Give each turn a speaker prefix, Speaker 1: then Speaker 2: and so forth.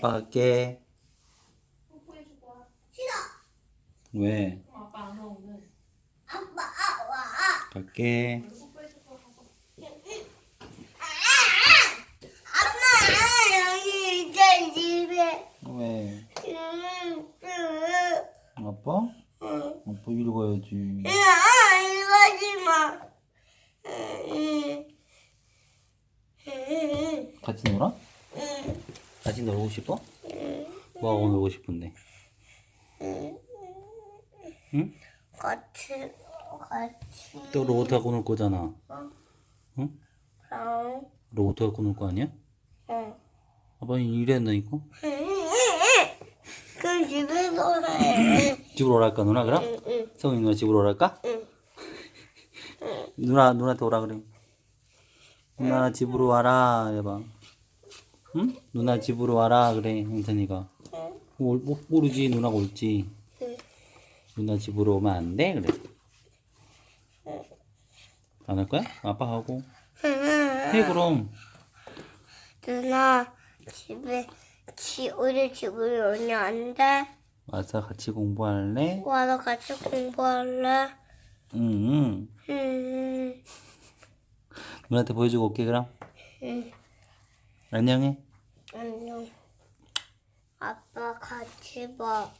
Speaker 1: 아빠
Speaker 2: 와.
Speaker 3: 싫어.
Speaker 1: 왜?
Speaker 2: 그럼 아빠 안 와 오늘.
Speaker 3: 아빠 아, 와.
Speaker 1: 갈게.
Speaker 2: 오늘 뽀뽀해주고 하고.
Speaker 3: 엄마 여기 이제 집에.
Speaker 1: 왜?
Speaker 3: 응, 응,
Speaker 1: 아빠?
Speaker 3: 응.
Speaker 1: 아빠 가야지.
Speaker 3: 야, 이거지 마. 응, 응,
Speaker 1: 같이 놀아?
Speaker 3: 응,
Speaker 1: 같이 놀고 싶어?
Speaker 3: 응,
Speaker 1: 뭐하고 놀고 싶은데?
Speaker 3: 응.
Speaker 1: 응?
Speaker 3: 같이, 같이.
Speaker 1: 또 로봇 갖고 놀 거잖아.
Speaker 3: 어?
Speaker 1: 응?
Speaker 3: 응,
Speaker 1: 로봇 갖고 놀 거 아니야?
Speaker 3: 응.
Speaker 1: 아빠 이랬다니까?
Speaker 3: 그 집에서 해.
Speaker 1: 집으로 오랄까 누나 그럼?
Speaker 3: 응, 응,
Speaker 1: 성훈이 누나 집으로 오랄까?
Speaker 3: 응.
Speaker 1: 누나 누나한테 오라 그래. 누나 집으로 와라 해봐. 응? 누나 집으로 와라 그래 형찬이가.
Speaker 3: 응.
Speaker 1: 모, 모, 모르지 누나가 올지.
Speaker 3: 응.
Speaker 1: 누나 집으로 오면 안 돼? 그래. 안할 거야? 아빠 하고. 해 그럼.
Speaker 3: 누나 집에 지 우리 집으로 오면 안 돼?
Speaker 1: 와서 같이 공부할래?
Speaker 3: 와서 같이 공부할래?
Speaker 1: 응, 응.
Speaker 3: 응,
Speaker 1: 누나한테 보여주고 올게 그럼.
Speaker 3: 응.
Speaker 1: 안녕해.
Speaker 3: 안녕. 아빠 같이 봐.